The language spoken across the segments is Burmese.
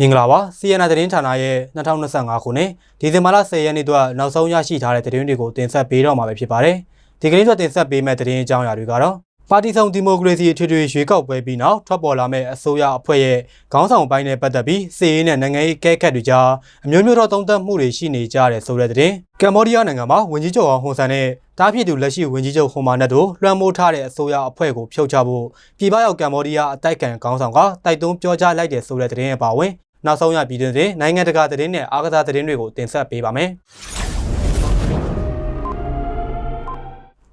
မင်္ဂလာပါ CNA သတင်းဌာနရဲ့2025ခုနှစ်ဒီဇင်ဘာလ10ရက်နေ့အတွက်နောက်ဆုံးရရှိထားတဲ့သတင်းတွေကိုတင်ဆက်ပေးတော့မှာပဲဖြစ်ပါတယ်။ဒီကနေ့ဆိုတင်ဆက်ပေးမယ့်သတင်းအကြောင်းအရာတွေကတော့ပါတီဆောင်ဒီမိုကရေစီအထွေထွေရွေးကောက်ပွဲပြီးနောက်ထွက်ပေါ်လာမယ့်အစိုးရအဖွဲ့ရဲ့ခေါင်းဆောင်ပိုင်းနဲ့ပတ်သက်ပြီးစီးရေးနဲ့နိုင်ငံရေးကဲခတ်တွေကြားအမျိုးမျိုးသောသုံးသပ်မှုတွေရှိနေကြတဲ့ဆိုတဲ့သတင်းကမ္ဘောဒီးယားနိုင်ငံမှာဝန်ကြီးချုပ်အောင်ဟွန်ဆန်နဲ့တားဖြစ်သူလက်ရှိဝန်ကြီးချုပ်ဟွန်မာနက်တို့လွှမ်းမိုးထားတဲ့အစိုးရအဖွဲ့ကိုဖြုတ်ချဖို့ပြည်ပရောက်ကမ္ဘောဒီးယားအတိုက်ခံခေါင်းဆောင်ကတိုက်တွန်းပြောကြားလိုက်တဲ့ဆိုတဲ့သတင်းအပါအဝင် နောက်ဆုံးရပြည်တွင်းသတင်းနိုင်ငံတကာသတင်းနဲ့အားကစားသတင်းတွေကိုတင်ဆက်ပေးပါမယ်။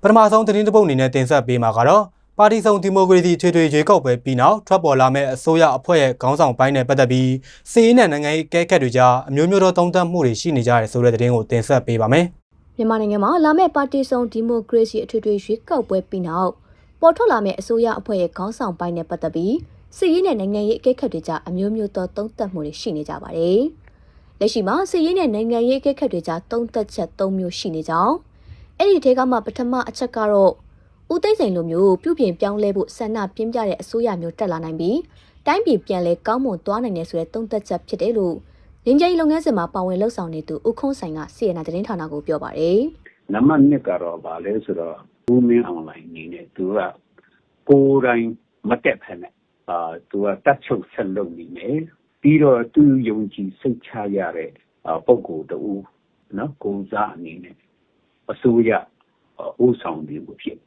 ပထမဆုံးသတင်းတစ်ပုဒ်အနေနဲ့တင်ဆက်ပေးမှာကတော့ပါတီစုံဒီမိုကရေစီထွေထွေရွေးကောက်ပွဲပြီးနောက်ထွက်ပေါ်လာမယ့်အစိုးရအဖွဲ့ရဲ့ခေါင်းဆောင်ပိုင်းနဲ့ပတ်သက်ပြီးစီးရေးနဲ့နိုင်ငံရေးကဲခတ်တွေကြားအမျိုးမျိုးသောသုံးသပ်မှုတွေရှိနေကြတဲ့ဆိုတဲ့သတင်းကိုတင်ဆက်ပေးပါမယ်။မြန်မာနိုင်ငံမှာလာမယ့်ပါတီစုံဒီမိုကရေစီအထွေထွေရွေးကောက်ပွဲပြီးနောက်ပေါ်ထွက်လာမယ့်အစိုးရအဖွဲ့ရဲ့ခေါင်းဆောင်ပိုင်းနဲ့ပတ်သက်ပြီး စစ်ရေးနဲ့နိုင်ငံရေးအကဲခတ်တွေကြားအမျိုးမျိုးသောသုံးသပ်မှုတွေရှိနေကြပါတယ်။လက်ရှိမှာစစ်ရေးနဲ့နိုင်ငံရေးအကဲခတ်တွေကြားသုံးသပ်ချက်၃မျိုးရှိနေကြောင်းအဲ့ဒီထဲကမှပထမအချက်ကတော့ဦးသိန်းစိန်လိုမျိုးပြုပြင်ပြောင်းလဲဖို့ဆန္ဒပြင်းပြတဲ့အစိုးရမျိုးတက်လာနိုင်ပြီးတိုင်းပြည်ပြန်လဲကောင်းမွန်သွားနိုင်တယ်ဆိုတဲ့သုံးသပ်ချက်ဖြစ်တယ်လို့ငင်းကြိမ်လုပ်ငန်းစဉ်မှာပါဝင်လှုပ်ဆောင်နေသူဦးခွန်းဆိုင်ကစီရနာသတင်းဌာနကိုပြောပါတယ်။နံပါတ်1ကတော့ဗာလဲဆိုတော့ဦးမင်းအွန်လိုင်းနေနဲ့သူကကိုယ်တိုင်မတက်ဖက်နဲ့အာ သူကတတ်ချုပ်ဆက်လုပ်နေမယ်ပြီးတော့သူယုံကြည်စိတ်ချရတဲ့အာပုံကိုယ်တူနော်ကိုယ်စားအနေနဲ့အစိုးရဦးဆောင်ပြီးဖြစ်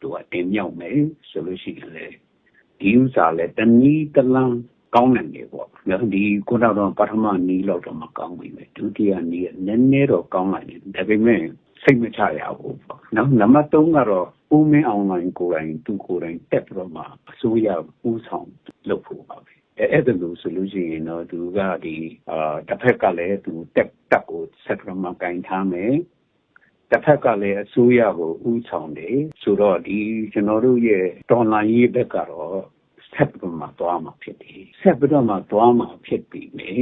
သူကတင်မြောက်မယ်ဆိုလို့ရှိရင်လေဒီဥစ္စာလဲတနည်းတလန်းကောင်းနိုင်တယ်ပေါ့။ဒီခုနကတော့ပထမနီးလောက်တော့မကောင်းဘူးပဲဒုတိယနီးကနည်းနည်းတော့ကောင်းနိုင်တယ်ဒါပေမဲ့စိတ်မချရဘူးပေါ့နော်နံပါတ်3ကတော့ ဦးမင်းအောင်လိုင်းကိုယ်တိုင်သူကိုယ်တိုင်တက်ပြီးတော့မှအစိုးရဦးဆောင်လုပ်ဖို့ပါပဲအဲအဲ့ဒါလို့ဆိုလို့ရှိရင်တော့သူကဒီအာတစ်ဖက်ကလည်းသူတက်တက်ကိုဆက်ပြီးမှကင်ထားမယ်တစ်ဖက်ကလည်းအစိုးရကိုဦးဆောင်တယ်ဆိုတော့ဒီကျွန်တော်တို့ရဲ့တော်လိုင်းရေးဘက်ကတော့ဆက်ပြီးမှသွားမှာဖြစ်တယ်ဆက်ပြီးတော့မှသွားမှာဖြစ်ပြီလေ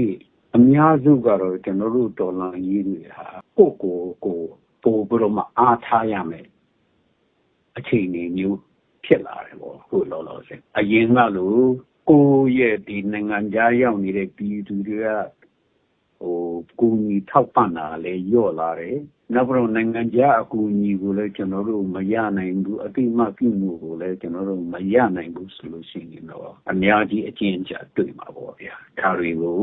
အများစုကတော့ကျွန်တော်တို့တော်လိုင်းရေးတွေဟာကိုကိုကိုပို့ပြီးတော့မှအားထားရမယ် အခြေအနေမျိုးဖြစ်လာတယ်ပေါ့ခုလောလောဆယ်အရင်ကလို့ကိုရဲ့ဒီနိုင်ငံသားရောက်နေတဲ့ပြည်သူတွေကဟိုကိုကြီးထောက်ပံ့တာလည်းညော့လာတယ်နောက်ပြီးတော့နိုင်ငံခြားအကူအညီကိုလည်းကျွန်တော်တို့မရနိုင်ဘူးအတိမပြုမှုကိုလည်းကျွန်တော်တို့မရနိုင်ဘူးဆိုလို့ရှိရင်တော့အများကြီးအကျဉ်းချတွေ့မှာပေါ့ဗျာဒါတွေကို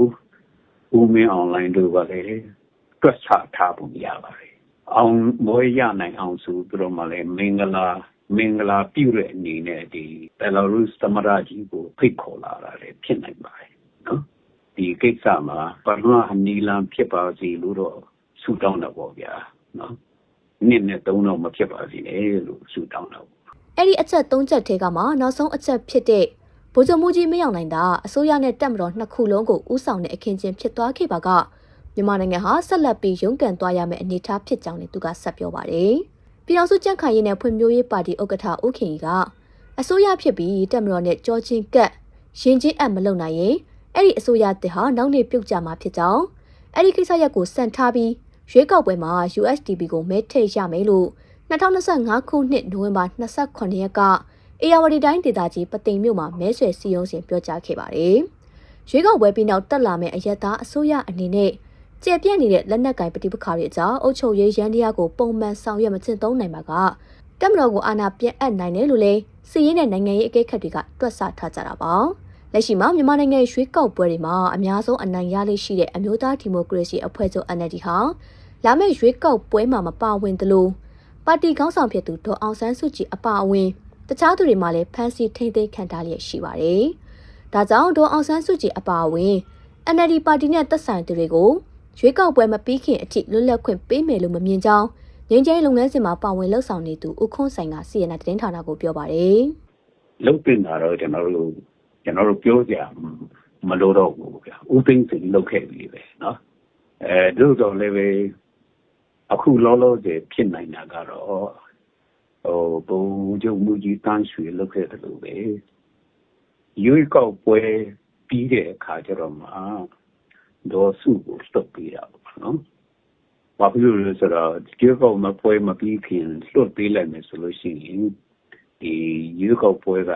ဦးမင်းအွန်လိုင်းတို့ကလည်းတွက်ဆထားပုံရပါတယ် အောင်မွေးရနိုင်အောင်ဆိုပြီးတော့မှလည်းမင်္ဂလာမင်္ဂလာပြုတဲ့အနေနဲ့ဒီဘယ်လာရုစ်သမ္မတကြီးကိုဖိတ်ခေါ်လာတာလည်းဖြစ်နိုင်ပါတယ်နော်ဒီကိစ္စမှာပထမအနီလန်ဖြစ်ပါစီလို့တော့ဆုတောင်းတော့ပေါ့ဗျာနော်နှစ်နဲ့သုံးတော့မဖြစ်ပါစေနဲ့လို့ဆုတောင်းတော့အဲ့ဒီအချက်၃ချက်ထဲကမှနောက်ဆုံးအချက်ဖြစ်တဲ့ဗိုလ်ချုပ်မှုကြီးမရောက်နိုင်တာအစိုးရနဲ့တပ်မတော်နှစ်ခုလုံးကိုဥဆောင်တဲ့အခင်းချင်းဖြစ်သွားခဲ့ပါက မြန်မာနိုင်ငံဟာဆက်လက်ပြီးရုန်းကန်သွားရမယ့်အနေအထားဖြစ်ကြောင်းလည်းသူကဆက်ပြောပါတယ်။ပြည်အောင်စုကြံ့ခိုင်ရေးနဲ့ဖွံ့ဖြိုးရေးပါတီဥက္ကဋ္ဌဦးခင်ကြီးကအစိုးရဖြစ်ပြီးတပ်မတော်နဲ့ကြောချင်းကပ်ရင်ချင်းအပ်မလုပ်နိုင်ရင်အဲ့ဒီအစိုးရတစ်ဟာနောက်နေ့ပြုတ်ကြမှာဖြစ်ကြောင်းအဲ့ဒီကိစ္စရပ်ကိုစံထားပြီးရွေးကောက်ပွဲမှာ USDP ကိုမဲထည့်ရမယ်လို့2025ခုနှစ်နိုဝင်ဘာ28ရက်ကအေယာဝတီတိုင်းဒေသကြီးပသိမ်မြို့မှာမဲဆွယ်စည်းရုံးစဉ်ပြောကြားခဲ့ပါတယ်။ရွေးကောက်ပွဲပြီးနောက်တက်လာမယ့်အရက်သားအစိုးရအနေနဲ့ ကျေပြန့်နေတဲ့လက်နက်ကင်ပဋိပက္ခတွေအကြောင်းအုပ်ချုပ်ရေးရန်တရားကိုပုံမှန်ဆောင်ရွက်မကျင့်သုံးနိုင်ပါကတက်မတော်ကိုအာဏာပြန်အပ်နိုင်တယ်လို့လည်းစီးရင်တဲ့နိုင်ငံရေးအကဲခတ်တွေကတွက်ဆထားကြတာပါ။လက်ရှိမှာမြန်မာနိုင်ငံရွှေကောက်ပွဲတွေမှာအများဆုံးအနိုင်ရလေးရှိတဲ့အမျိုးသားဒီမိုကရေစီအဖွဲ့ချုပ် NLD ဟာလာမယ့်ရွေးကောက်ပွဲမှာမပါဝင်သလိုပါတီခေါင်းဆောင်ဖြစ်သူဒေါ်အောင်ဆန်းစုကြည်အပါအဝင်တခြားသူတွေမှလည်းဖမ်းဆီးထိန်းသိမ်းခံထားလျက်ရှိပါတယ်။ဒါကြောင့်ဒေါ်အောင်ဆန်းစုကြည်အပါအဝင် NLD ပါတီနဲ့သက်ဆိုင်သူတွေကို ရွေးကောက်ပွဲမပြီးခင်အထိလွတ်လပ်ခွင့်ပေးမယ်လို့မမြင်ကြောင်းငြိမ်းချမ်းလုပ်ငန်းစဉ်မှာပါဝင်လှုပ်ဆောင်နေသူဦးခွန်းဆိုင်က CNN သတင်းဌာနကိုပြောပါတယ်။လှုပ်တင်တာတော့ကျွန်တော်တို့ကျွန်တော်တို့ပြောကြမလို့တော့ဘူးဗျာ။ဦးသိန်းစိန်လှုပ်ခဲ့ပြီပဲနော်။အဲတို့တော့လည်းပဲအခုလောလောဆယ်ဖြစ်နိုင်တာကတော့ဟိုဘုံကျုံမူကြီးတန်းရွှေလှုပ်ခဲ့တယ်လို့ပဲ။ရွေးကောက်ပွဲပြီးတဲ့အခါကျတော့မှ ဒေါ်စုကိုစတော့ပြရပါတော့ဘာဖြစ်လို့လဲဆိုတော့ဒီကောက်မပွဲမပြီးခင်လွတ်ပေးလိုက်မယ်ဆိုလို့ရှိရင်ဒီရွေးကောက်ပွဲက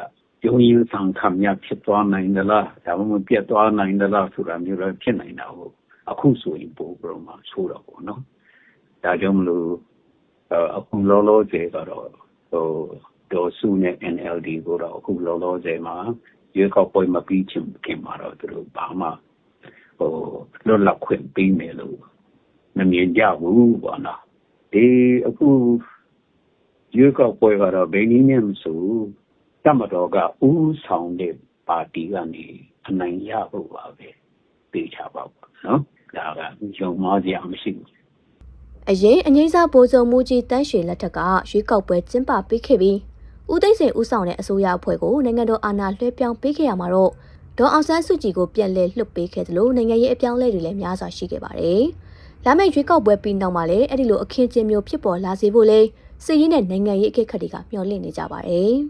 ယုံရင်ဆောင်ခံရဖြစ်သွားနိုင်သလားဒါမှမဟုတ်ပြတ်သွားနိုင်သလားဆိုတာမျိုးလည်းဖြစ်နိုင်တာဟုတ်အခုဆိုရင်ပို့ပြီးတော့မှဆိုတော့ပေါ့နော်ဒါကြောင့်မလို့အဲအခုလောလောဆယ်ကတော့ဟိုဒေါ်စုနဲ့ NLD ကိုတော့အခုလောလောဆယ်မှာရွေးကောက်ပွဲမပြီးချင်ခင်မှာတော့သူတို့ဘာမှ ဟိုလွတ်လပ်ခွင့်ပေးမယ်လို့မမြင်ကြဘူးပေါ့နော်ဒီအခုရွေးကောက်ပွဲကတော့ဘယ်နည်းနဲ့မဆိုတမတော်ကဥဆောင်တဲ့ပါတီကနေအနိုင်ရဖို့ပါပဲပေးချပါပေါ့နော်ဒါကယုံမစရာမရှိဘူးအရင်အငိမ့်စားဗိုလ်ချုပ်မှုကြီးတန်းရွှေလက်ထက်ကရွေးကောက်ပွဲကျင်းပပေးခဲ့ပြီးဦးသိန်းစိန်ဦးဆောင်တဲ့အစိုးရအဖွဲ့ကိုနိုင်ငံတော်အာဏာလွှဲပြောင်းပေးခဲ့ရမှာတော့ ဒေါ်အောင်ဆန်းစုကြည်ကိုပြန်လည်လွှတ်ပေးခဲ့တယ်လို့နိုင်ငံရေးအပြောင်းအလဲတွေလည်းများစွာရှိခဲ့ပါတယ်။လာမယ့်ရွေးကောက်ပွဲပြီးနောက်မှာလည်းအဲ့ဒီလိုအခင်းကျင်းမျိုးဖြစ်ပေါ်လာစေဖို့လဲစစ်ရေးနဲ့နိုင်ငံရေးအကဲခတ်တွေကမျှော်လင့်နေကြပါတယ်။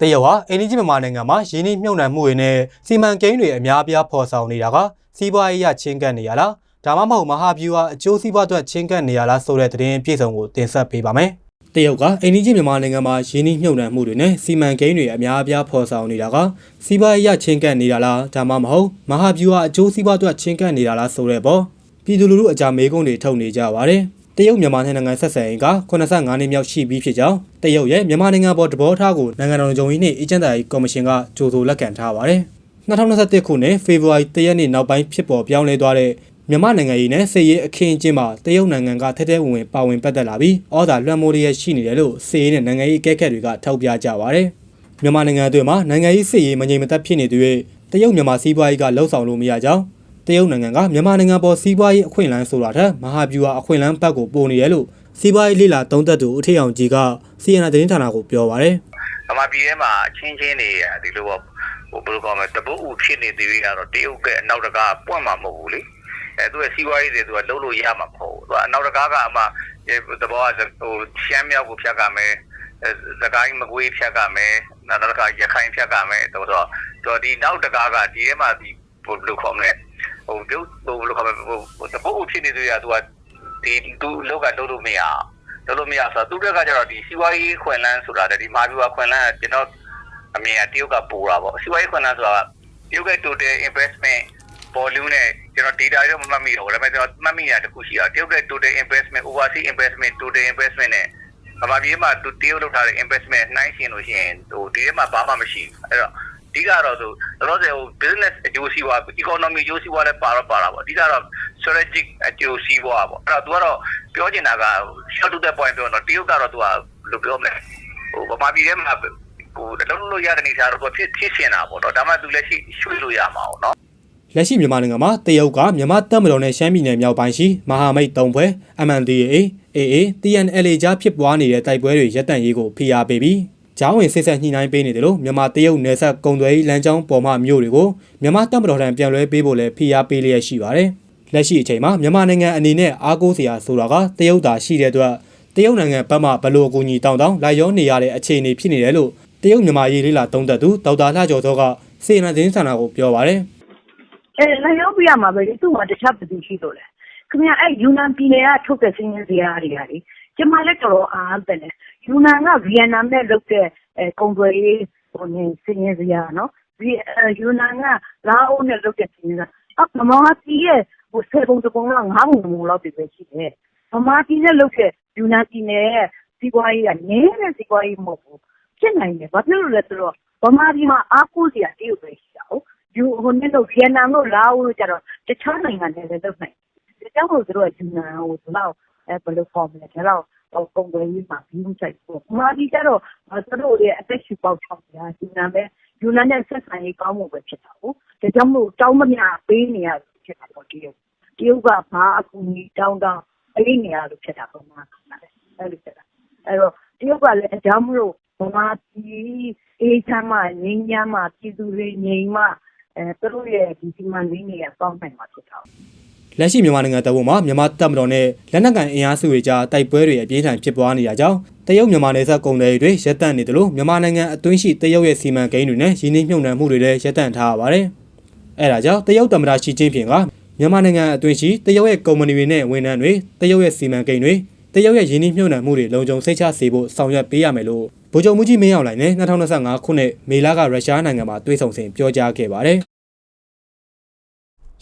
တရုတ်ဟာအိန္ဒိယမြန်မာနိုင်ငံမှာရင်းနှီးမြှုပ်နှံမှုတွေနဲ့စီမံကိန်းတွေအများအပြားဖော်ဆောင်နေတာကစီးပွားရေးရချင်းကပ်နေရလားဒါမှမဟုတ်မဟာဗျူဟာအကျိုးစီးပွားအတွက်ချင်းကပ်နေရလားဆိုတဲ့သတင်းအပြည့်စုံကိုတင်ဆက်ပေးပါမယ်။ တရုတ်ကအိန္ဒိယမြန်မာနိုင်ငံမှာရင်းနှီးမြှုပ်နှံမှုတွေနဲ့စီမံကိန်းတွေအများအပြားဖော်ဆောင်နေတာကစီးပွားရေးရချင်းကပ်နေတာလားဒါမှမဟုတ်မဟာဗျူဟာအကျိုးစီးပွားအတွက်ချင်းကပ်နေတာလားဆိုတဲ့ပေါ်ပြည်သူလူထုအကြမေးခွန်းတွေထုတ်နေကြပါတယ်။တရုတ်မြန်မာနိုင်ငံဆက်ဆံရေးက85နှစ်မြောက်ရှိပြီးဖြစ်ကြောင်းတရုတ်ရဲ့မြန်မာနိုင်ငံပေါ်တဘောထားကိုနိုင်ငံတော်ကြုံရေးနှင့်အေဂျင့်တာရေးကော်မရှင်ကကြိုဆိုလက်ခံထားပါတယ်။2021ခုနှစ်ဖေဖော်ဝါရီလရက်နေ့နောက်ပိုင်းဖြစ်ပေါ်ပြောင်းလဲသွားတဲ့ မြန်မာနိုင်ငံရေးနဲ့စစ်ရေးအခင်းအကျင်းမှာတရုတ်နိုင်ငံကထဲထဲဝင်ဝင်ပါဝင်ပတ်သက်လာပြီးဩဇာလွှမ်းမိုးရရှိနေတယ်လို့စစ်ရေးနဲ့နိုင်ငံရေးအကဲခတ်တွေကထောက်ပြကြပါတယ်။မြန်မာနိုင်ငံအတွင်းမှာနိုင်ငံရေးစစ်ရေးမငြိမ်မသက်ဖြစ်နေသူတွေတရုတ်မြန်မာစီးပွားရေးကလှုပ်ဆောင်လို့မရကြောင်းတရုတ်နိုင်ငံကမြန်မာနိုင်ငံပေါ်စီးပွားရေးအခွင့်အလမ်းဆိုတာထက်မဟာဗျူဟာအခွင့်အလမ်းဘက်ကိုပိုနေတယ်လို့စီးပွားရေးလေလာသုံးသက်သူဦးထေအောင်ကြီးကစီယနာသတင်းဌာနကိုပြောပါရယ်။အမပြည်ထဲမှာအချင်းချင်းတွေဒီလိုပေါ့ဟိုဘယ်လိုကောင်းမလဲတပုတ်ဦးဖြစ်နေသေးတယ်ကတော့တရုတ်ကအနောက်တကားပွင့်မှာမဟုတ်ဘူးလေ။ အဲသူကစီးပွားရေးတွေသူကလုံးလို့ရမှာမဟုတ်ဘူး။သူကအနောက်တကားကအမသဘောကဟိုရှမ်းမြောက်ကိုဖြတ်ကမယ်။သကိုင်းမကွေးဖြတ်ကမယ်။နောက်တစ်ခါရခိုင်ဖြတ်ကမယ်။တော့တော့ဒီနောက်တကားကဒီထဲမှာဒီဘယ်လိုခေါ်မလဲ။ဟိုပြုတ်ဟိုဘယ်လိုခေါ်မလဲဟိုတပုတ်ဦးဖြစ်နေသေးတယ်ကသူကဒီသူလောက်ကလုံးလို့မရအောင်လို့လို့မရဆိုတော့သူတို့ကကျတော့ဒီစီးပွားရေးခွင်လန်းဆိုတာတည်းဒီမာဗျူဟာခွင်လန်းကကျွန်တော်အမြင်ကတရုတ်ကပိုတာပေါ့စီးပွားရေးခွင်လန်းဆိုတာတရုတ်က total investment volume နဲ့ ကျွန်တော် data တော့မမှတ်မိတော့ဘူးဒါပေမဲ့ကျွန်တော်မှတ်မိတာတစ်ခုရှိတာတရုတ်က total investment overseas investment total investment နဲ့ဗမာပြည်မှာသူတရုတ်လုပ်ထားတဲ့ investment နှိုင်းရှင်လို့ရှိရင်ဟိုဒီထဲမှာဘာမှမရှိဘူးအဲ့တော့အဓိကတော့ဆိုတော့ဆိုဟို business အကျိုးစီးပွား economy အကျိုးစီးပွားလည်းပါတော့ပါတာပေါ့အဓိကတော့ strategic အကျိုးစီးပွားပေါ့အဲ့တော့ तू ကတော့ပြောချင်တာက short to the point ပြောတော့တရုတ်ကတော့ तू ကဘယ်လိုပြောမလဲဟိုဗမာပြည်ထဲမှာဟိုလုံးလို့ရတဲ့နေစားတော့ तू ဖြစ်ဖြစ်ရှင်တာပေါ့နော်ဒါမှ तू လက်ရှိရွှေ့လို့ရမှာပေါ့နော် ် လက်ရှိမြန်မာနိုင်ငံမှာတရုတ်ကမြန်မာတပ်မတော်နဲ့ရှမ်းပြည်နယ်မြောက်ပိုင်းရှိမဟာမိတ်၃ဖွဲ့ MNDAA AA TNLA ကြားဖြစ်ပွားနေတဲ့တိုက်ပွဲတွေရပ်တန့်ရေးကိုဖိအားပေးပြီးကျောင်းဝင်စစ်ဆက်ညှိနှိုင်းပေးနေတယ်လို့မြန်မာတရုတ်နယ်စပ်ကုံသွဲရေးလမ်းကြောင်းပေါ်မှမြို့တွေကိုမြန်မာတပ်မတော်ထံပြန်လွှဲပေးဖို့လည်းဖိအားပေးလျက်ရှိပါတယ်။လက်ရှိအချိန်မှာမြန်မာနိုင်ငံအနေနဲ့အားကိုးစရာဆိုတာကတရုတ်သာရှိတဲ့အတွက်တရုတ်နိုင်ငံဘက်မှဘလို့အကူအညီတောင်းတောင်းလိုက်ရောနေရတဲ့အခြေအနေဖြစ်နေတယ်လို့တရုတ်မြန်မာရေးလေးလာသုံးသက်သူဒေါက်တာလှကျော်စောကစေနာသတင်းဌာနကိုပြောပါတယ်။ အဲနိုင်ရောက်ပြရမှာပဲလေ သူ့မှာ တခြားပြည်သူရှိလို့လေခင်ဗျအဲ့ယူနန်ပြည်နယ်က ထုတ်တဲ့စင်းရင်းစရာတွေကလေ ကျမလည်း တော်တော်အားတယ်လေယူနန်က ဗီယက်နမ်နဲ့လုပ်တဲ့အဲကုံသွယ်ရေးဟိုနေစင်းရင်းစရာနော်ဒီယူနန်က လာအိုနဲ့လုပ်တဲ့စင်းရင်းစရာအမမတီးရဲ့ဟိုဆယ်ပုံတပုံလောက် ငါးပုံပုံလောက်ပဲ ရှိတယ်ဗမာပြည်နဲ့လုပ်တဲ့ ယူနန်ပြည်နယ်ရဲ့ စီးပွားရေးက နည်းတဲ့စီးပွားရေး မဟုတ်ဘူး ဖြစ်နိုင်တယ် ဘာဖြစ်လို့လဲဆိုတော့ ဗမာပြည်မှာ အားကိုးစရာ တရုတ်ပဲ ရှိတာဟုတ်ယူ ဟိုနေ့တော့ဗီယက်နမ်တို့ လာအိုတို့ကျတော့ တခြားနိုင်ငံတွေလည်း လုပ်နိုင်တယ်။ဒါကြောင့်မို့ သူတို့က ယူနန်ဟို ဒီလောက်အဲဘယ်လိုဖော်မလဲဒါတော့ဟိုကုန်သွယ်ရေးမှာပြီးမှုဆိုင်ပေါ့။မာဒီကျတော့ သူတို့ရဲ့ အသက်ရှူပေါက်ချောင်းညာယူနန်ပဲ ယူနန်နဲ့ ဆက်ဆံရေးကောင်းမှုပဲ ဖြစ်တာဟုတ်။ဒါကြောင့်မို့ တောင်းမမြပေးနေရလို့ဖြစ်တာပေါ့ တရုတ်။တရုတ်က ဘာအကူအညီတောင်းတောင်း ပေးနေရလို့ဖြစ်တာပေါ့မှာ။အဲ့လိုဖြစ်တာ။အဲ့တော့ တရုတ်ကလည်းအကြောင်းမလို့ ဗမာပြည် အေးချမ်းမှ ငြိမ်းချမ်းမှ ပြည်သူတွေငြိမ်မှအဲ သူတို့ရဲ့ဒီစီမံကိန်းတွေကပေါင်းနိုင်မှာဖြစ်တာလက်ရှိမြန်မာနိုင်ငံတပ်ဖွဲ့မှာမြန်မာတပ်မတော်နဲ့လက်နက်ကန်အင်အားစုတွေကြားတိုက်ပွဲတွေအပြင်းထန်ဖြစ်ပွားနေတာကြောင့်တရုတ်မြန်မာနယ်စပ်ကုန်တယ်တွေရပ်တန့်နေတယ်လို့မြန်မာနိုင်ငံအတွင်းရှိတရုတ်ရဲ့စီမံကိန်းတွေနဲ့ရင်းနှီးမြှုပ်နှံမှုတွေလည်းရပ်တန့်ထားရပါတယ်။အဲဒါကြောင့်တရုတ်သမ္မတရှီကျင်းဖျင်ကမြန်မာနိုင်ငံအတွင်းရှိတရုတ်ရဲ့ကုမ္ပဏီတွေနဲ့ဝန်ထမ်းတွေတရုတ်ရဲ့စီမံကိန်းတွေတရုတ်ရဲ့ရင်းနှီးမြှုပ်နှံမှုတွေလုံခြုံစိတ်ချစေဖို့ဆောင်ရွက်ပေးရမယ်လို့ ဗိုလ်ချုပ်မှုကြီးမင်းအောင်လှိုင်နဲ့2025ခုနှစ်မေလကရုရှားနိုင်ငံမှာတွေ့ဆုံစဉ်ပြောကြားခဲ့ပါတယ်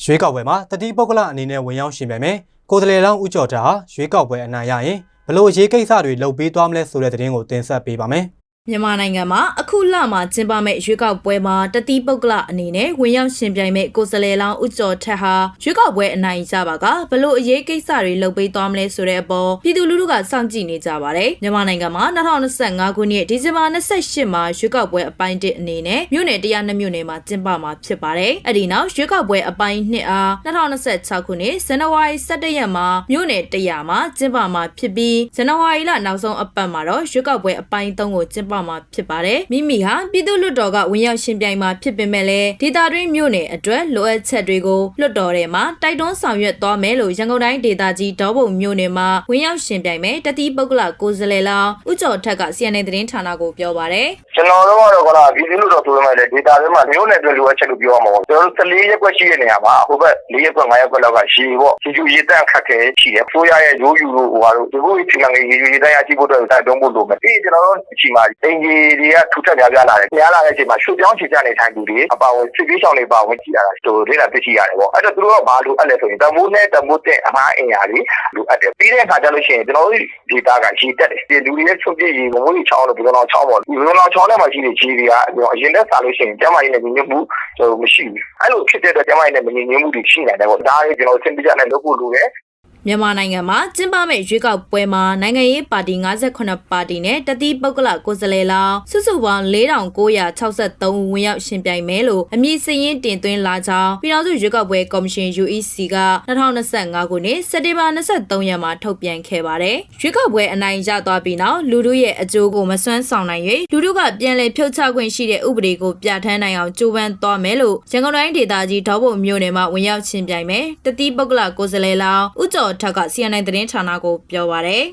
ရွေးကောက်ပွဲမှာတတိပုဂ္ဂလအနေနဲ့ဝင်ရောက်ရှင်ပြိုင်မယ်ကိုယ်စားလှယ်လောင်းဦးကျော်တာဟာရွေးကောက်ပွဲအနိုင်ရရင်ဘလို့အရေးကိစ္စတွေလုပ်ပေးသွားမလဲဆိုတဲ့သတင်းကိုတင်ဆက်ပေးပါမယ် မြန်မာနိုင်ငံမှာအခုလမှာကျင်းပမဲ့ရွေးကောက်ပွဲမှာတတိပုဂ္ဂလအနေနဲ့ဝင်ရောက်ရှင်ပြိုင်မဲ့ကိုယ်စားလှယ်လောင်းဦးကျော်ထက်ဟာရွေးကောက်ပွဲအနိုင်ရပါကဘလို့အရေးကိစ္စတွေလုပ်ပေးသွားမလဲဆိုတဲ့အပေါ်ပြည်သူလူထုကစောင့်ကြည့်နေကြပါတယ်မြန်မာနိုင်ငံမှာ2025ခုနှစ်ဒီဇင်ဘာ28မှာရွေးကောက်ပွဲအပိုင်း1အနေနဲ့မြို့နယ်102မြို့နယ်မှာကျင်းပမှာဖြစ်ပါတယ်အဲ့ဒီနောက်ရွေးကောက်ပွဲအပိုင်း2အား2026ခုနှစ်ဇန်နဝါရီ17ရက်မှာမြို့နယ်100မှာကျင်းပမှာဖြစ်ပြီးဇန်နဝါရီလနောက်ဆုံးအပတ်မှာတော့ရွေးကောက်ပွဲအပိုင်း3ကိုကျင်းပမှာဖြစ်ပါတယ်မိမိဟာပြည်သူ့လွှတ်တော်ကဝင်ရောက်ရှင်ပြိုင်မှာဖြစ်ပေမဲ့လည်းဒေသတွင်းမြို့နယ်အတွက်လိုအပ်ချက်တွေကိုလွှတ်တော်ထဲမှာတိုက်တွန်းဆောင်ရွက်သွားမယ်လို့ရန်ကုန်တိုင်းဒေသကြီးဒေါဘုံမြို့နယ်မှာဝင်ရောက်ရှင်ပြိုင်မဲ့တတိပုဂ္ဂလကိုယ်စားလှယ်လောင်းဦးကျော်ထက်က CNN သတင်းဌာနကိုပြောပါတယ်ကျွန်တော်တို့ကတော့ကပြည်သူ့လူတော်ဆိုပေမဲ့လည်းဒေတာထဲမှာမျိုးနယ်တွေလိုအပ်ချက်လို့ပြောရမှာပေါ့ကျွန်တော်တို့14ရက်ကွက်ရှိတဲ့နေရာမှာဟိုဘက်4ရက်ကွက်5ရက်ကွက်လောက်ကရှည်ပေါ့ရှည်ကျူရေတန့်ခတ်ခဲရှိတယ်ဖိုးရရဲ့ရိုးယူလို့ဟိုဟာတို့ဒီလိုချင်းငယ်ရေရေတန့်ရရှိဖို့အတွက်တိုက်တွန်းဖို့လိုမယ်ပြီးကျွန်တော်တို့အချိန်မှာအင်ဂျီတွေကထူထပ်များပြားလာတယ်များလာတဲ့အချိန်မှာရွှေပြောင်းချေချနေထိုင်သူတွေအပါဝင်စစ်ပေးဆောင်တွေပါဝင်ကြည့်ရတာတို့လေ့လာသိရှိရတယ်ပေါ့အဲ့တော့သူတို့ကဘာလို့အဲ့လဲဆိုရင်တမိုးနဲ့တမိုးတဲ့အမားအင်အားလေးလိုအပ်တယ်ပြီးတဲ့အခါကျလို့ရှိရင်ကျွန်တော်တို့ဒေတာကရေတက်တယ်ဒီလူတွေရဲ့ချုပ်ပြည့်ရေမမိုးကြီးချောင်းလို့ဘယ်လိုချောင်းပေါ့ဒီဘယ်လိုချောင်းထဲမှာရှိတဲ့ရေတွေကကျွန်တော်အရင်တက်စားလို့ရှိရင်ကျမကြီးနဲ့ညီညွတ်မှုဟိုမရှိဘူးအဲ့လိုဖြစ်တဲ့အတွက်ကျမကြီးနဲ့မညီညွတ်မှုတွေရှိနေတယ်ပေါ့ဒါလေးကျွန်တော်စင်ပြကြနဲ့လုပ်ဖို့လိုတယ် မြန်မာနိုင်ငံမှာကျင်းပမဲ့ရွေးကောက်ပွဲမှာနိုင်ငံရေးပါတီ58ပါတီနဲ့တတိပုဂ္ဂလကိုယ်စားလှယ်လောင်းစုစုပေါင်း4963ဦးဝင်ရောက်ရှင်ပြိုင်မယ်လို့အမည်စရင်းတင်သွင်းလာကြောင်းပြည်ထောင်စုရွေးကောက်ပွဲကော်မရှင် UEC က2025ခုနှစ်စက်တင်ဘာ23ရက်မှာထုတ်ပြန်ခဲ့ပါတယ်။ရွေးကောက်ပွဲအနိုင်ရသွားပြီးနောက်လူထုရဲ့အကျိုးကိုမစွမ်းဆောင်နိုင်၍လူထုကပြန်လည်ဖြုတ်ချခွင့်ရှိတဲ့ဥပဒေကိုပြဋ္ဌာန်းနိုင်အောင်ကြိုးပမ်းသွားမယ်လို့ရန်ကုန်တိုင်းဒေသကြီးဒေါဘုံမြို့နယ်မှာဝင်ရောက်ရှင်ပြိုင်မယ်တတိပုဂ္ဂလကိုယ်စားလှယ်လောင်းဦးကျော်ထက်က CNN သတင်းဌာနကိုပြောပါရယ်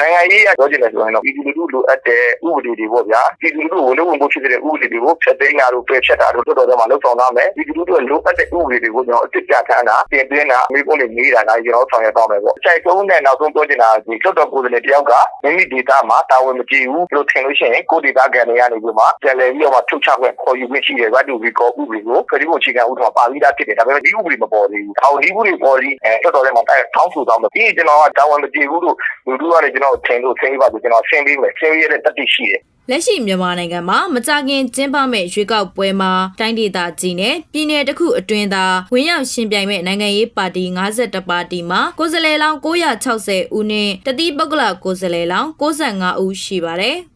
နိုင်ငံရေးအပြောချင်တယ်ဆိုရင်တော့ပြည်သူလူထုလိုအပ်တဲ့ဥပဒေတွေပေါ့ဗျာပြည်သူလူထုဝန်လို့ဝန်ဖို့ဖြစ်တဲ့ဥပဒေတွေကိုဖျက်သိမ်းတာတို့ပယ်ဖျက်တာတို့တော်တော်များများလုပ်ဆောင်ရမယ်ပြည်သူလူထုလိုအပ်တဲ့ဥပဒေတွေကိုကျွန်တော်အစ်စ်ပြထမ်းတာပြင်သွင်းတာမိဖို့နေနေတာလည်းကျွန်တော်ဆောင်ရွက်တော့မယ်ပေါ့အချိန်သုံးနဲ့နောက်ဆုံးပြောချင်တာဒီလွတ်တော်ကိုယ်စားလှယ်တယောက်ကမိမိဒေတာမှာတာဝန်မကြည့်ဘူးလို့ထင်လို့ရှိရင်ကိုဒေတာကန်တွေကနေပြီးမှပြန်လည်ပြီးတော့မှထုတ်ချခွင့်ခေါ်ယူခွင့်ရှိတယ် right to recall ဥပဒေကိုခရီးကိုအခြေခံဥပဒေမှာပါပြီးသားဖြစ်တယ်ဒါပေမဲ့ဒီဥပဒေမပေါ်သေးဘူးဒါကိုဒီဥပဒေပေါ်ပြီးအဲလွတ်တော်ထဲမှာတောင်းဆိုတော့မယ်ပြီးကျွန်တော်ကတာဝန်မကြည့်ဘူးလို့လူထုကလည်းကျွန်တော်ထင်လို့ဆင်းပြီးပါဆိုကျွန်တော်ဆင်းပြီးမယ်ဆင်းရတဲ့တတိရှိတယ်လက်ရှိမြန်မာနိုင်ငံမှာမကြခင်ကျင်းပမဲ့ရွေးကောက်ပွဲမှာတိုင်းဒေသကြီးနဲ့ပြည်내တစ်ခုအတွင်းသာဝင်ရောက်ရှင်ပြိုင်မဲ့နိုင်ငံရေးပါတီ52ပါတီမှာကိုယ်စားလှယ်လောင်း960ဦးနဲ့တတိပုဂ္ဂလကိုယ်စားလှယ်လောင်း65ဦးရှိပါတယ်။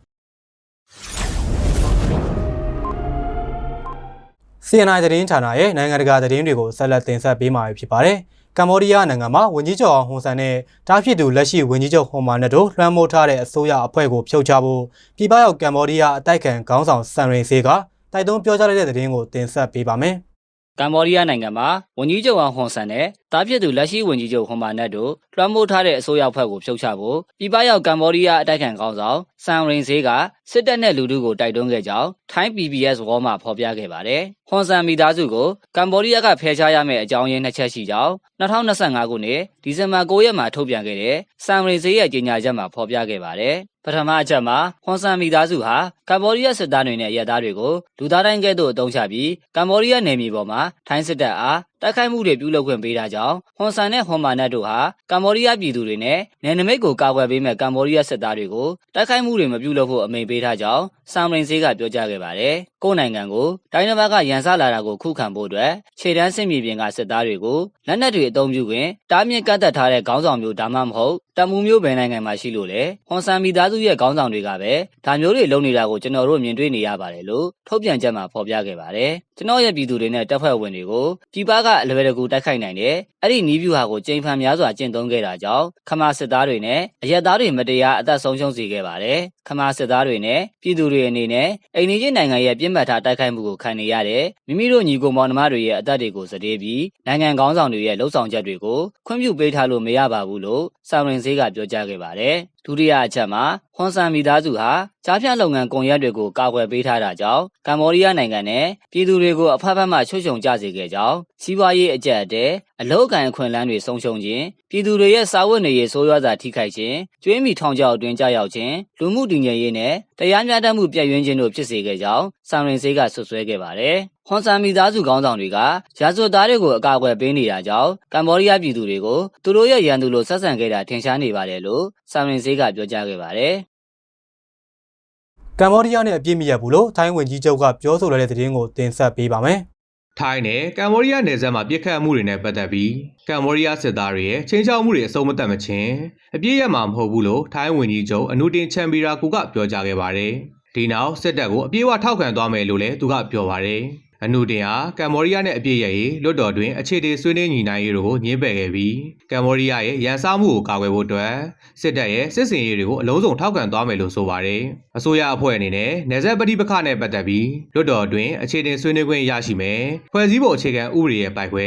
CNI သတင်းဌာနရဲ့နိုင်ငံတကာသတင်းတွေကိုဆက်လက်တင်ဆက်ပေးမှာဖြစ်ပါတယ်။ ကမ္ဘောဒီးယားနိုင်ငံမှာဝန်ကြီးချုပ်အောင်ဟွန်ဆန်နဲ့တားဖြစ်သူလက်ရှိဝန်ကြီးချုပ်ဟွန်မာနက်တို့လွှမ်းမိုးထားတဲ့အစိုးရအဖွဲ့ကိုဖြုတ်ချဖို့ပြည်ပရောက်ကမ္ဘောဒီးယားအတိုက်ခံခေါင်းဆောင်ဆန်ရင်ဆေးကတိုက်တွန်းပြောကြားလိုက်တဲ့သတင်းကိုတင်ဆက်ပေးပါမယ်။ ကမ္ဘောဒီးယားနိုင်ငံမှာဝန်ကြီးချုပ်အောင်ဟွန်ဆန်နဲ့တားဖြစ်သူလက်ရှိဝန်ကြီးချုပ်ဟွန်မာနက်တို့လွှမ်းမိုးထားတဲ့အစိုးရအဖွဲ့ကိုဖျုတ်ချဖို့ပြည်ပရောက်ကမ္ဘောဒီးယားအတိုက်ခံခေါင်းဆောင်ဆန်ရင်ဆေးကစစ်တပ်နဲ့လူထုကိုတိုက်တွန်းခဲ့ကြောင်းထိုင်း PBS ဝေါ်မှာဖော်ပြခဲ့ပါတယ်။ဟွန်ဆန်မိသားစုကိုကမ္ဘောဒီးယားကဖယ်ရှားရမယ့်အကြောင်းရင်းနှစ်ချက်ရှိကြောင်း2025ခုနှစ်ဒီဇင်ဘာ9ရက်မှာထုတ်ပြန်ခဲ့တဲ့ဆန်ရင်ဆေးရဲ့ကြေညာချက်မှာဖော်ပြခဲ့ပါတယ်။ ပထမအချက်မှာဟွန်ဆန်မိသားစုဟာကမ္ဘောဒီးယားစစ်သားတွေနဲ့ရဲသားတွေကိုလူသားတိုင်းကဲ့သို့အသုံးချပြီးကမ္ဘောဒီးယားနယ်မြေပေါ်မှာထိုင်းစစ်တပ်အား တိုက်ခိုက်မှုတွေပြုလုပ်ခွင့်ပေးတာကြောင့်ဟွန်ဆန်နဲ့ဟွန်မာနက်တို့ဟာကမ္ဘောဒီးယားပြည်သူတွေနဲ့နယ်နိမိတ်ကိုကာကွယ်ပေးမဲ့ကမ္ဘောဒီးယားစစ်သားတွေကိုတိုက်ခိုက်မှုတွေမပြုလုပ်ဖို့အမိန့်ပေးထားကြောင်းဆမ်ရင်ဆေးကပြောကြားခဲ့ပါတယ်။ကိုယ်နိုင်ငံကိုတိုင်းတစ်ပါးကရန်စလာတာကိုခုခံဖို့အတွက်ခြေတန်းစစ်မြေပြင်ကစစ်သားတွေကိုလက်နက်တွေအသုံးပြုခွင့်တားမြစ်ကန့်သက်ထားတဲ့ခေါင်းဆောင်မျိုးဒါမှမဟုတ်တမူမျိုးဘယ်နိုင်ငံမှာရှိလို့လဲဟွန်ဆန်မိသားစုရဲ့ခေါင်းဆောင်တွေကပဲဒါမျိုးတွေလုပ်နေတာကိုကျွန်တော်တို့မြင်တွေ့နေရပါတယ်လို့ထုတ်ပြန်ချက်မှာဖော်ပြခဲ့ပါတယ်။ကျွန်တော်ရဲ့ပြည်သူတွေနဲ့တပ်ဖွဲ့ဝင်တွေကိုပြည်ပကအလွယ်တကူတိုက်ခိုက်နိုင်တဲ့အဲ့ဒီနီးဗျူဟာကိုကြိမ်ဖန်များစွာကျင့်သုံးခဲ့တာကြောင့်ခမာစစ်သားတွေနဲ့အရက်သားတွေမတရားအသက်ဆုံးရှုံးစေခဲ့ပါတယ်။ခမာစစ်သားတွေနဲ့ပြည်သူတွေအနေနဲ့အိမ်နီးချင်းနိုင်ငံရဲ့ပြစ်မှတ်ထားတိုက်ခိုက်မှုကိုခံနေရတဲ့မိမိတို့ညီကိုမောင်နှမတွေရဲ့အသက်တွေကိုစတေးပြီးနိုင်ငံကောင်းဆောင်တွေရဲ့လှုပ်ဆောင်ချက်တွေကိုခွင့်ပြုပေးထားလို့မရပါဘူးလို့ဆာရင်ဆေးကပြောကြားခဲ့ပါတယ်။ ဒုတိယအချက်မှာဟွန်ဆန်မိသားစုဟာကြားဖြတ်လုပ်ငန်းကွန်ရက်တွေကိုကာကွယ်ပေးထားတာကြောင့်ကမ္ဘောဒီးယားနိုင်ငံနဲ့ပြည်သူတွေကိုအဖက်ဖက်မှချွတ်ချုံကြစေခဲ့ကြောင်းစီးပွားရေးအကြက်အတဲအလောက်ကန်အခွင့်အလမ်းတွေဆုံးရှုံးခြင်းပြည်သူတွေရဲ့စာဝတ်နေရေးဆိုးရွားစွာထိခိုက်ခြင်းကျွေးမိထောင်ချောက်အတွင်းကြရောက်ခြင်းလူမှုတည်ငြိမ်ရေးနဲ့တရားမျှတမှုပြည့်ဝခြင်းတို့ဖြစ်စေခဲ့ကြောင်းဆန်ရင်စေးကဆွဆွဲခဲ့ပါတယ်။ ဟွန်ဆန်မိသားစုခေါင်းဆောင်တွေကရာဇဝတ်သားတွေကိုအကာအကွယ်ပေးနေတာကြောင့်ကမ္ဘောဒီးယားပြည်သူတွေကိုသူတို့ရဲ့ရန်သူလိုဆက်ဆံခဲ့တာထင်ရှားနေပါတယ်လို့ဆန်ရင်စေးကပြောကြားခဲ့ပါတယ်။ကမ္ဘောဒီးယားနဲ့အပြစ်မရဘူးလို့ထိုင်းဝန်ကြီးချုပ်ကပြောဆိုလာတဲ့သတင်းကိုတင်ဆက်ပေးပါမယ်။ထိုင်းနဲ့ကမ္ဘောဒီးယားနယ်စပ်မှာပြစ်ခတ်မှုတွေနဲ့ပတ်သက်ပြီးကမ္ဘောဒီးယားစစ်သားတွေရဲ့ချင်းချောက်မှုတွေအဆုံးမသတ်မချင်းအပြစ်ရမှာမဟုတ်ဘူးလို့ထိုင်းဝန်ကြီးချုပ်အနုတင်ချန်ပီရာကူကပြောကြားခဲ့ပါတယ်။ဒီနောက်စစ်တပ်ကိုအပြည့်အဝထောက်ခံသွားမယ်လို့လည်းသူကပြောပါတယ်။ အနုတင်ဟာကမ္ဘောဒီးယားနဲ့အပြစ်ရရေးလွတ်တော်တွင်အခြေအနေဆွေးနွေးညီနိုင်ရေးတို့ကိုညှင်းပယ်ခဲ့ပြီးကမ္ဘောဒီးယားရဲ့ရန်စားမှုကိုကာကွယ်ဖို့အတွက်စစ်တပ်ရဲ့စစ်စင်ရေးတွေကိုအလုံးစုံထောက်ခံသွားမယ်လို့ဆိုပါတယ်။အစိုးရအဖွဲ့အနေနဲ့နေဆက်ပဋိပက္ခနဲ့ပတ်သက်ပြီးလွတ်တော်တွင်အခြေအနေဆွေးနွေးခွင့်ရရှိမယ်။ဖွဲ့စည်းပုံအခြေခံဥပဒေရဲ့ပိုက်ခွဲ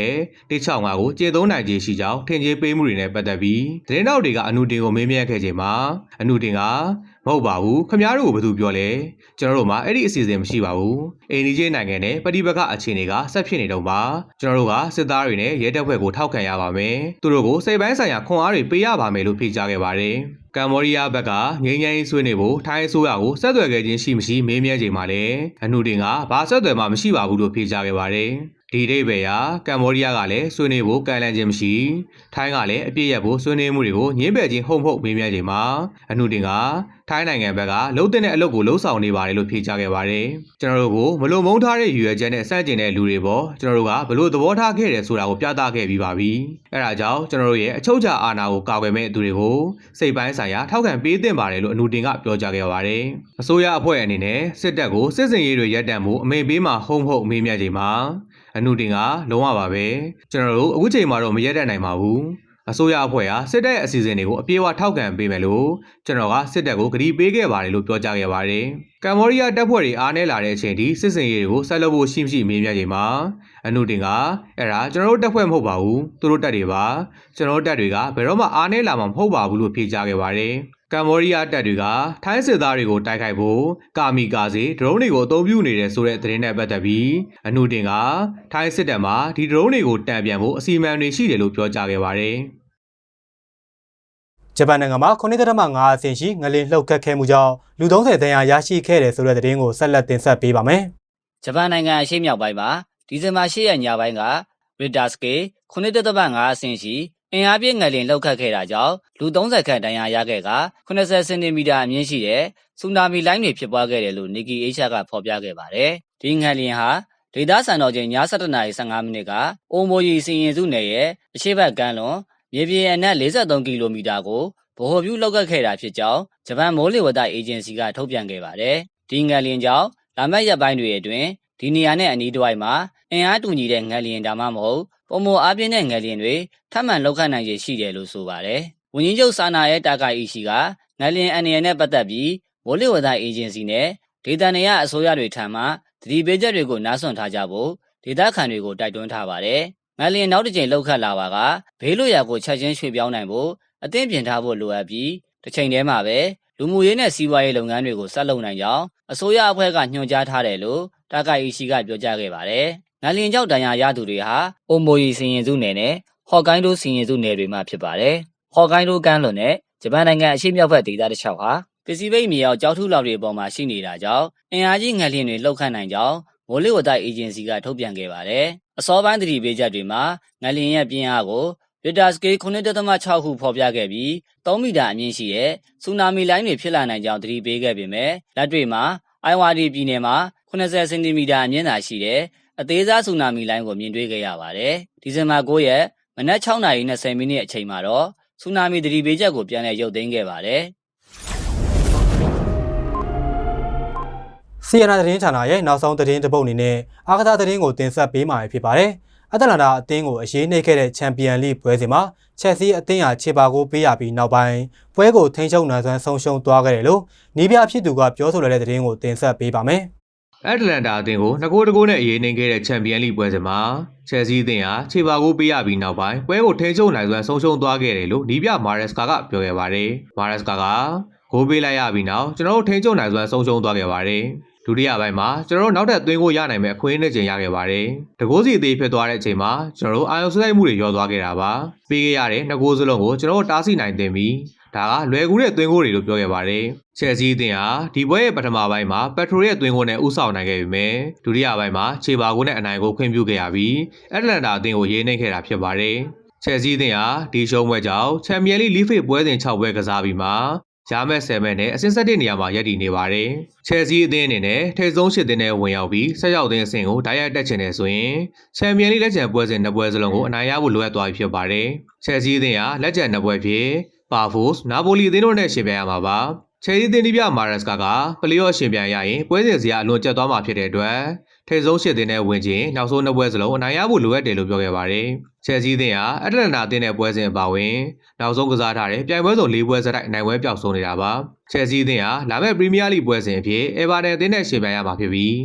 တိချောင်းငါကိုကျေသုံးနိုင်ခြေရှိကြောင်းထင်ကြေးပေးမှုတွေနဲ့ပတ်သက်ပြီးသတင်းတောက်တွေကအနုတင်ကိုမေးမြန်းခဲ့ချိန်မှာအနုတင်က မဟုတ်ပါဘူးခမားတို့ကိုဘယ်သူပြောလဲကျွန်တော်တို့မှာအဲ့ဒီအစီအစဉ်မရှိပါဘူးအိန္ဒိယနိုင်ငံနဲ့ပဋိပက္ခအခြေအနေကဆက်ဖြစ်နေတော့ပါကျွန်တော်တို့ကစစ်သားတွေနဲ့ရဲတပ်ဖွဲ့ကိုထောက်ခံရပါမယ်သူတို့ကိုစိတ်ပိုင်းဆိုင်ရာခွန်အားတွေပေးရပါမယ်လို့ဖြေကြားခဲ့ပါတယ်ကမ္ဘောဒီးယားဘက်ကငြိမ်းချမ်းရေးဆွေးနွေးဖို့ထိုင်းအစိုးရကိုဆက်သွယ်ခဲ့ခြင်းရှိမရှိမေးမြန်းချိန်မှာလည်းအနုတင်ကဘာဆက်သွယ်မှမရှိပါဘူးလို့ဖြေကြားခဲ့ပါတယ် ဒီဒိဗေယာကမ္ဘောဒီးယားကလည်းဆွေးနွေးဖို့ကန့်လန့်ခြင်းမရှိထိုင်းကလည်းအပြည့်ရဖို့ဆွေးနွေးမှုတွေကိုညှင်းပယ်ခြင်းဟုတ်မဟုတ်မေးမြန်းချိန်မှာအနုတင်ကထိုင်းနိုင်ငံဘက်ကလှုပ်တဲ့အလုပ်ကိုလှုပ်ဆောင်နေပါတယ်လို့ဖြေကြားခဲ့ပါတယ်ကျွန်တော်တို့ကိုမလုံမုန်းထားတဲ့ရည်ရွယ်ချက်နဲ့စန့်ကျင်တဲ့လူတွေပေါ့ကျွန်တော်တို့ကဘလို့သဘောထားခဲ့တယ်ဆိုတာကိုပြသခဲ့ပြီးပါပြီအဲဒါကြောင့်ကျွန်တော်တို့ရဲ့အချုပ်ချာအာဏာကိုကာကွယ်မဲ့သူတွေကိုစိတ်ပိုင်းဆိုင်ရာထောက်ခံပေးသင့်ပါတယ်လို့အနုတင်ကပြောကြားခဲ့ပါတယ်အစိုးရအဖွဲ့အနေနဲ့စစ်တပ်ကိုစစ်စင်ရေးတွေရပ်တန့်မှုအမိန့်ပေးမှာဟုတ်မဟုတ်မေးမြန်းချိန်မှာ အနုတင်ကလုံးဝပါပဲကျွန်တော်တို့အခုချိန်မှာတော့မရက်တတ်နိုင်ပါဘူးအစိုးရအဖွဲ့ဟာစစ်တပ်ရဲ့အစီအစဉ်တွေကိုအပြည့်အဝထောက်ခံပေးမယ်လို့ကျွန်တော်ကစစ်တပ်ကိုကတိပေးခဲ့ပါတယ်လို့ပြောကြားခဲ့ပါတယ်။ကမ္ဘောဒီးယားတပ်ဖွဲ့တွေအားနည်းလာတဲ့အချိန်ထိစစ်စင်ရေးတွေကိုဆက်လုပ်ဖို့ရှိမရှိမေးမြန်းချိန်မှာအနုတင်ကအဲ့ဒါကျွန်တော်တို့တပ်ဖွဲ့မဟုတ်ပါဘူးသူတို့တပ်တွေပါကျွန်တော်တို့တပ်တွေကဘယ်တော့မှအားနည်းလာမှာမဟုတ်ပါဘူးလို့ဖြေကြားခဲ့ပါတယ်။ ကမ္ဘောဒီးယားတပ်တွေကထိုင်းစစ်သားတွေကိုတိုက်ခိုက်ဖို့ကာမီကာစီဒရုန်းတွေကိုအသုံးပြုနေတဲ့ဆိုတဲ့သတင်းနဲ့ပတ်သက်ပြီးအနုတင်ကထိုင်းစစ်တပ်မှာဒီဒရုန်းတွေကိုတံပြန်ဖို့အစီအမံတွေရှိတယ်လို့ပြောကြားခဲ့ပါတယ်။ဂျပန်နိုင်ငံမှာ9.5အဆင့်ရှိငလင်လှုပ်ခတ်ခဲ့မှုကြောင့်လူ30ဒဏ်ရာရရှိခဲ့တယ်ဆိုတဲ့သတင်းကိုဆက်လက်တင်ဆက်ပေးပါမယ်။ဂျပန်နိုင်ငံအရှေ့မြောက်ပိုင်းမှာဒီဇင်ဘာ10ရက်ညပိုင်းက Richter scale 9.5အဆင့်ရှိ အင်အားပြင်းငလျင်လှုပ်ခတ်ခဲ့တာကြောင့်လူ30ခန့်ဒဏ်ရာရခဲ့က80စင်တီမီတာအမြင့်ရှိတဲ့ဆူနာမီလိုင်းတွေဖြစ်ပွားခဲ့တယ်လို့ Nikkei Asia ကဖော်ပြခဲ့ပါတယ်။ဒီငလျင်ဟာဒေသစံတော်ချိန်ည7:15မိနစ်ကအိုမိုရီစီရင်စုနယ်ရဲ့အရှေ့ဘက်ကမ်းလွန်မြေပြင်အနက်43ကီလိုမီတာကိုဗဟိုပြုလှုပ်ခတ်ခဲ့တာဖြစ်ကြောင်းဂျပန်မိုးလေဝသအေဂျင်စီကထုတ်ပြန်ခဲ့ပါတယ်။ဒီငလျင်ကြောင့်လာမယ့်ရက်ပိုင်းတွေအတွင်း ဒီနေရာနဲ့အနီးတစ်ဝိုက်မှာအင်အားတူညီတဲ့ငလျင်ဒါမှမဟုတ်ပုံမအားပြင်းတဲ့ငလျင်တွေထပ်မံလှုပ်ခတ်နိုင်ခြေရှိတယ်လို့ဆိုပါတယ်။ဝန်ကြီးချုပ်ဆာနာရဲ့တာကာအီရှိကငလျင်အန်ရနဲ့ပတ်သက်ပြီးမိုးလေဝသအေဂျင်စီနဲ့ဒေသနေရအစိုးရတွေထံမှသတိပေးချက်တွေကိုနားဆွင့်ထားကြဖို့ဒေသခံတွေကိုတိုက်တွန်းထားပါတယ်။ငလျင်နောက်တစ်ကြိမ်လှုပ်ခတ်လာပါကဘေးလွတ်ရာကိုချက်ချင်းရွှေ့ပြောင်းနိုင်ဖို့အသင့်ပြင်ထားဖို့လိုအပ်ပြီးတစ်ချိန်တည်းမှာပဲလူမှုရေးနဲ့စီးပွားရေးလုပ်ငန်းတွေကိုဆက်လုပ်နိုင်ကြောင်းအစိုးရအဖွဲ့ကညွှန်ကြားထားတယ်လို့ တာကာအီရှိကပြောကြားခဲ့ပါတယ်။ငလျင်ကြောင့်ဒဏ်ရာရသူတွေဟာအိုမိုရီစီရင်စုနယ်နဲ့ဟော့ကိုင်းဒိုးစီရင်စုနယ်တွေမှာဖြစ်ပါတယ်။ဟော့ကိုင်းဒိုးကမ်းလွန်နဲ့ဂျပန်နိုင်ငံအရှေ့မြောက်ဘက်ဒေသတစ်လျှောက်ဟာပစ္စည်းပိတ်မြေရောက်ကြောက်ထုလောက်တွေအပေါ်မှာရှိနေတာကြောင့်အင်အားကြီးငလျင်တွေလှုပ်ခတ်နိုင်ကြောင်းမိုးလေဝသအေဂျင်စီကထုတ်ပြန်ခဲ့ပါတယ်။အစောပိုင်းသတိပေးချက်တွေမှာငလျင်ရဲ့ပြင်းအားကို Richter scale 9.6ခုဖော်ပြခဲ့ပြီး3မီတာအမြင့်ရှိတဲ့ဆူနာမီလိုင်းတွေဖြစ်လာနိုင်ကြောင်းသတိပေးခဲ့ပေမဲ့လက်တွေ့မှာအိုင်ဝါဒီပြည်နယ်မှာ 80စင်တီမီတာအမြင့်သာရှိတဲ့အသေးစားဆူနာမီလိုင်းကိုမြင်တွေ့ခဲ့ရပါတယ်။ဒီဇင်ဘာ9ရက်မနက်6:20မိနစ်အချိန်မှာတော့ဆူနာမီသတိပေးချက်ကိုပြန်လည်ရုပ်သိမ်းခဲ့ပါတယ်။စီယနာသတင်းဌာနရဲ့နောက်ဆုံးသတင်းတစ်ပုဒ်အနေနဲ့အာကစားသတင်းကိုတင်ဆက်ပေးမှာဖြစ်ပါတယ်။အတလန်တာအသင်းကိုအရေးနှိပ်ခဲ့တဲ့ချန်ပီယံလိပွဲစဉ်မှာချက်စီအသင်းဟာခြေပါကိုပေးရပြီးနောက်ပိုင်းပွဲကိုထိန်းချုပ်နိုင်စွမ်းဆုံးရှုံးသွားခဲ့တယ်လို့နီးပြဖြစ်သူကပြောဆိုလာတဲ့သတင်းကိုတင်ဆက်ပေးပါမယ် အက်တလန်တာအသင်းကို2ဂိုးတကိုးနဲ့အရေးနှိမ်ခဲ့တဲ့ချန်ပီယံလိပွဲစဉ်မှာချယ်ဆီအသင်းဟာခြေပါကိုပေးရပြီးနောက်ပိုင်းပွဲကိုထိန်းချုပ်နိုင်စွမ်းဆုံးရှုံးသွားခဲ့တယ်လို့နီးပြမာရက်စကာကပြောခဲ့ပါတယ်။မာရက်စကာကဂိုးပေးလိုက်ရပြီးနောက်ကျွန်တော်တို့ထိန်းချုပ်နိုင်စွမ်းဆုံးရှုံးသွားခဲ့ပါတယ်။ဒုတိယပိုင်းမှာကျွန်တော်တို့နောက်ထပ်သွင်းကိုရနိုင်မဲ့အခွင့်အရေးနဲ့ချိန်ရခဲ့ပါတယ်။တကိုးစီအသေးဖြစ်သွားတဲ့အချိန်မှာကျွန်တော်တို့အာရုံစိုက်မှုတွေရောသွားခဲ့တာပါ။ပေးခဲ့ရတဲ့နှစ်ကိုးစလုံးကိုကျွန်တော်တို့တားဆီးနိုင်သင့်ပြီး ဒါကလွယ်ကူတဲ့သွင်းကိုတွေလို့ပြောခဲ့ပါတယ်။ချယ်ဆီအသင်းဟာဒီပွဲရဲ့ပထမပိုင်းမှာပက်ထရိုရဲ့သွင်းကိုနဲ့ဥဆောင်နိုင်ခဲ့ပေမဲ့ဒုတိယပိုင်းမှာခြေပါကိုနဲ့အနိုင်ကိုခွင့်ပြုခဲ့ရပြီးအက်တလန်တာအသင်းကိုရေးနှိမ့်ခဲ့တာဖြစ်ပါတယ်။ချယ်ဆီအသင်းဟာဒီရှုံးပွဲကြောင့်ချန်ပီယံလိလီဖေပွဲစဉ်6ပွဲကစားပြီးမှရမက်7မဲ့နဲ့အဆင့်7နေရာမှာရပ်တည်နေပါတယ်။ချယ်ဆီအသင်းအနေနဲ့ထိပ်ဆုံးရှစ်သင်းနဲ့ဝင်ရောက်ပြီးဆက်ရောက်တဲ့အဆင့်ကိုဓာတ်ရိုက်တက်ချင်တယ်ဆိုရင်ချန်ပီယံလိလက်ချန်ပွဲစဉ်နှစ်ပွဲစလုံးကိုအနိုင်ရဖို့လိုအပ်သွားပြီဖြစ်ပါတယ်။ချယ်ဆီအသင်းဟာလက်ချန်နှစ်ပွဲဖြစ် ပါဖိုစ်နာပိုလီအသင်းတို့နဲ့ရှင်ပြိုင်ရမှာပါ။ချယ်ဆီအသင်းဒီပြမာရက်စကာကပလီအော့ရှင်ပြိုင်ရရင်ပွဲစဉ်စရာအလွန်ကျက်သွားမှာဖြစ်တဲ့အတွက်ထိပ်ဆုံးရှစ်သင်းနဲ့ဝင်ချင်းနောက်ဆုံးနှစ်ပွဲစလုံးအနိုင်ရဖို့လိုအပ်တယ်လို့ပြောခဲ့ပါတယ်။ချယ်ဆီအသင်းဟာအက်တလန်တာအသင်းနဲ့ပွဲစဉ်အပါအဝင်နောက်ဆုံးကစားထားတဲ့ပြိုင်ပွဲစုံ၄ပွဲစတိုက်နိုင်ပွဲပျောက်ဆုံးနေတာပါ။ချယ်ဆီအသင်းဟာလာမယ့်ပရီးမီးယားလိပွဲစဉ်အဖြစ်အေဗာတန်အသင်းနဲ့ရှင်ပြိုင်ရမှာဖြစ်ပြီး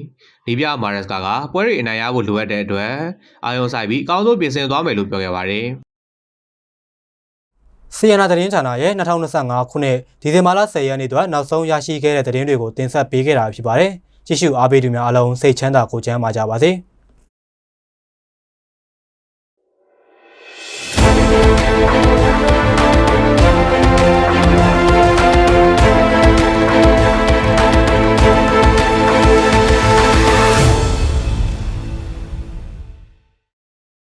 ဒီပြမာရက်စကာကပွဲတွေအနိုင်ရဖို့လိုအပ်တဲ့အတွက်အာယုံဆိုင်ပြီးအကောင်းဆုံးပြင်ဆင်သွားမယ်လို့ပြောခဲ့ပါတယ်။ စီယနာသတင်းဌာနရဲ့2025ခုနှစ်ဒီဇင်ဘာလ10ရက်နေ့အတွက်နောက်ဆုံးရရှိခဲ့တဲ့သတင်းတွေကိုတင်ဆက်ပေးခဲ့တာဖြစ်ပါတယ်။ကြည့်ရှုအားပေးသူများအားလုံးစိတ်ချမ်းသာကိုယ်ချမ်းသာကြပါစေ။